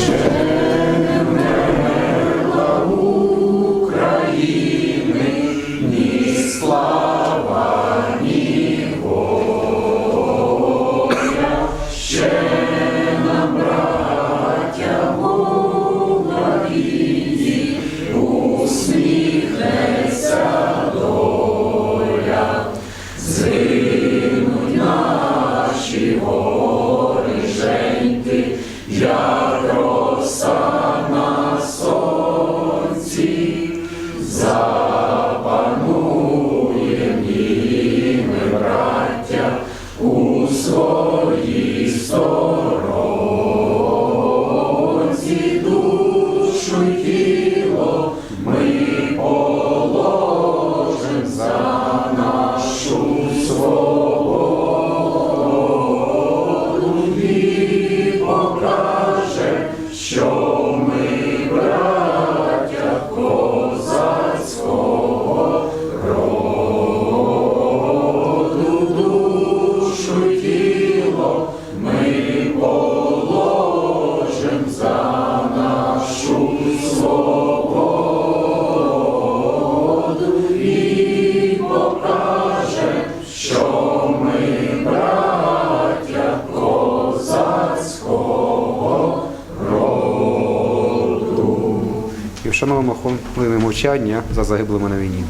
І вшановуємо хвилини мовчання за загиблими на війні.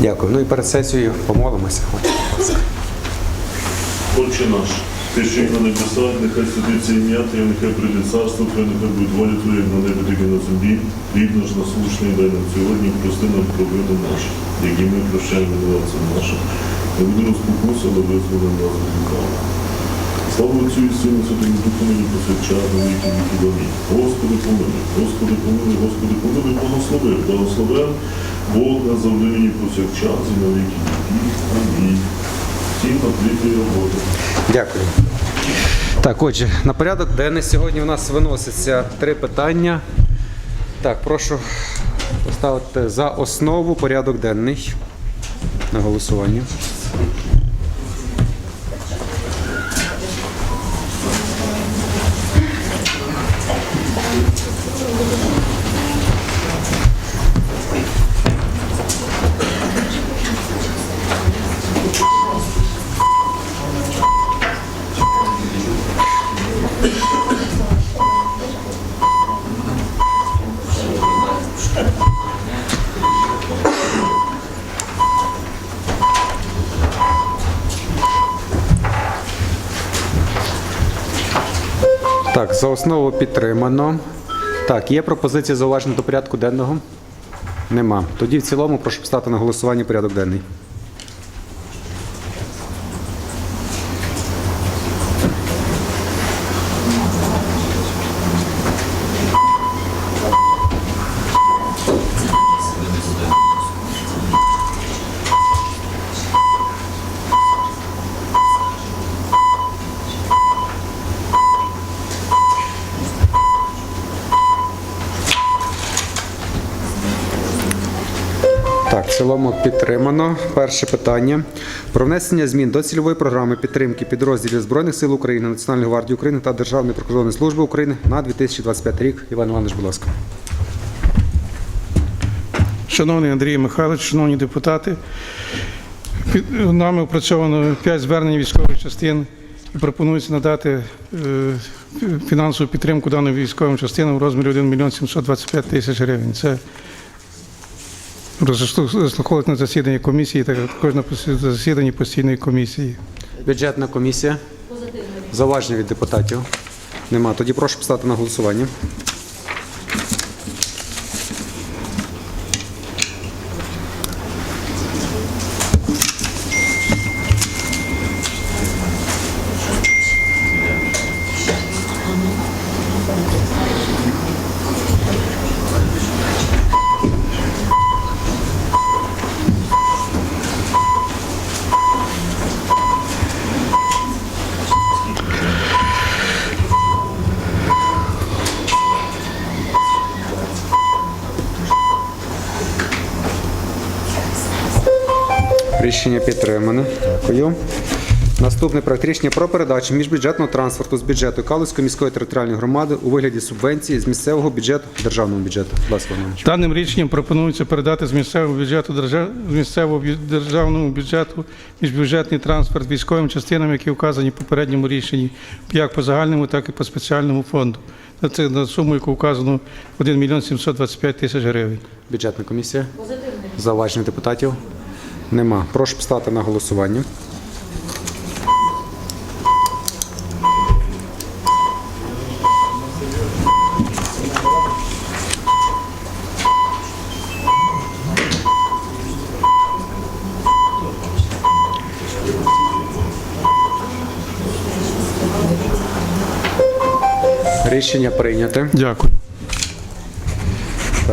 Дякую. Ну і перед сесією помолимося. Отче, наш, ти, що на небесах, нехай святиться ім'я Твоє, нехай прийде царство Твоє, нехай буде воля Твоя, як на небі, так і на землі. Хліб наш насущний дай нам сьогодні, прости нам провини наші, які ми прощаємо винуватцям нашим. Не буде нас спокуса, але визволи нас від лукавого. Слава Отцю і Сину, Святому Духу, повсякчас, на віки віки Амінь. Господи помилуй, Господи помилуй, Господи помилуй, благослови, благословен Бог на завжди нині повсякчас і на віки. Амінь. Всім на роботи. Дякую. Так, отже, на порядок денний сьогодні у нас виноситься три питання. Так, прошу поставити за основу порядок денний на голосування. Так, за основу підтримано. Так, є пропозиції зауважень до порядку денного? Нема. Тоді в цілому прошу поставити на голосування порядок денний. Цілому підтримано. Перше питання про внесення змін до цільової програми підтримки підрозділів Збройних сил України, Національної гвардії України та Державної прикордонної служби України на 2025 рік. Іван Іванович, будь ласка. Шановний Андрій Михайлович, шановні депутати, під- нами опрацьовано 5 звернень військових частин і пропонується надати е, фінансову підтримку даним військовим частинам у розмірі 1 мільйон 725 тисяч гривень. Це розраховувати на засіданні комісії, та також на засіданні постійної комісії. Бюджетна комісія. Зауваження від депутатів. Нема. Тоді прошу поставити на голосування. Рішення підтримане. Дякую. Наступний проект рішення про передачу міжбюджетного транспорту з бюджету Калузької міської територіальної громади у вигляді субвенції з місцевого бюджету державного бюджету. Даним рішенням пропонується передати з місцевого бюджету з місцевого державному бюджету міжбюджетний транспорт військовим частинам, які вказані в попередньому рішенні, як по загальному, так і по спеціальному фонду. Це на суму, яку вказано 1 мільйон 725 тисяч гривень. Бюджетна комісія. Зауваження депутатів. Нема. Прошу поставити на голосування. Рішення прийняте. Дякую.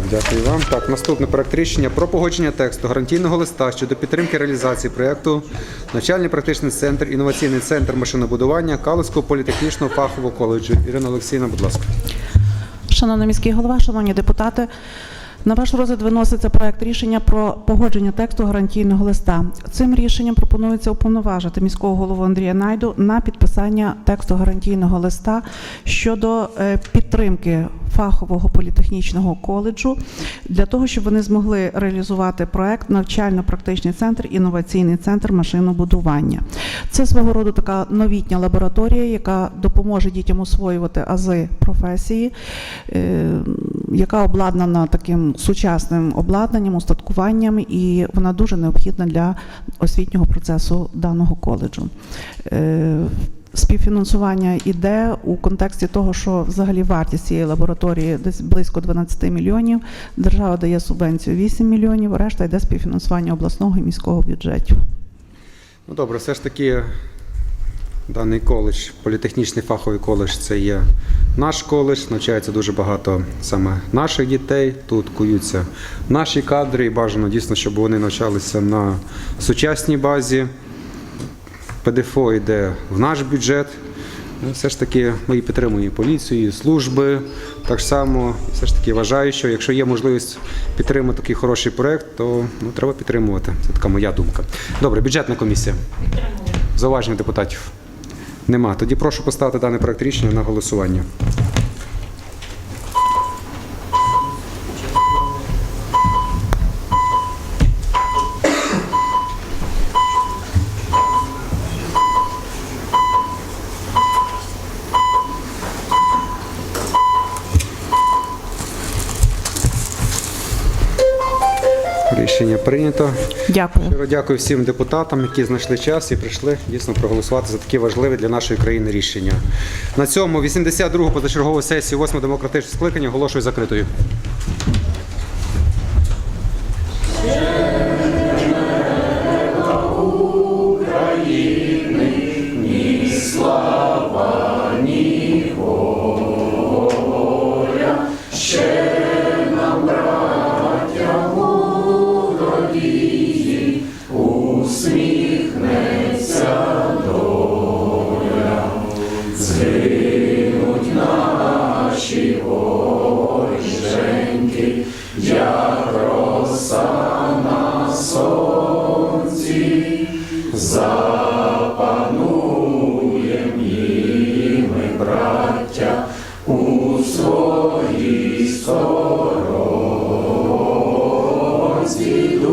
Так, дякую вам. Так, наступний проект рішення про погодження тексту гарантійного листа щодо підтримки реалізації проєкту навчальний практичний центр, інноваційний центр машинобудування Калузького політехнічного фахового коледжу. Ірина Олексійовна, будь ласка. Шановний міський голова, шановні депутати, на ваш розгляд виноситься проект рішення про погодження тексту гарантійного листа. Цим рішенням пропонується уповноважити міського голову Андрія Найду на підписання тексту гарантійного листа щодо е, підтримки фахового політехнічного коледжу для того, щоб вони змогли реалізувати проект навчально-практичний центр, інноваційний центр машинобудування. Це свого роду така новітня лабораторія, яка допоможе дітям освоювати ази професії, е, яка обладнана таким сучасним обладнанням, устаткуванням, і вона дуже необхідна для освітнього процесу даного коледжу. Співфінансування іде у контексті того, що взагалі вартість цієї лабораторії десь близько 12 мільйонів. Держава дає субвенцію 8 мільйонів, решта йде співфінансування обласного і міського бюджетів. Ну добре, все ж таки даний коледж, політехнічний фаховий коледж, це є наш коледж, навчається дуже багато саме наших дітей. Тут куються наші кадри, і бажано дійсно, щоб вони навчалися на сучасній базі. ПДФО йде в наш бюджет. Ну, Все ж таки ми і підтримуємо поліцію, і служби. Так само, все ж таки вважаю, що якщо є можливість підтримати такий хороший проект, то ну, треба підтримувати. Це така моя думка. Добре, бюджетна комісія. Зауваження депутатів. Нема. Тоді прошу поставити даний проект рішення на голосування. Прийнято. Дякую. Щиро дякую всім депутатам, які знайшли час і прийшли дійсно проголосувати за такі важливі для нашої країни рішення. На цьому 82-го позачергову сесію 8 демократичного скликання оголошую закритою. Deus vindo.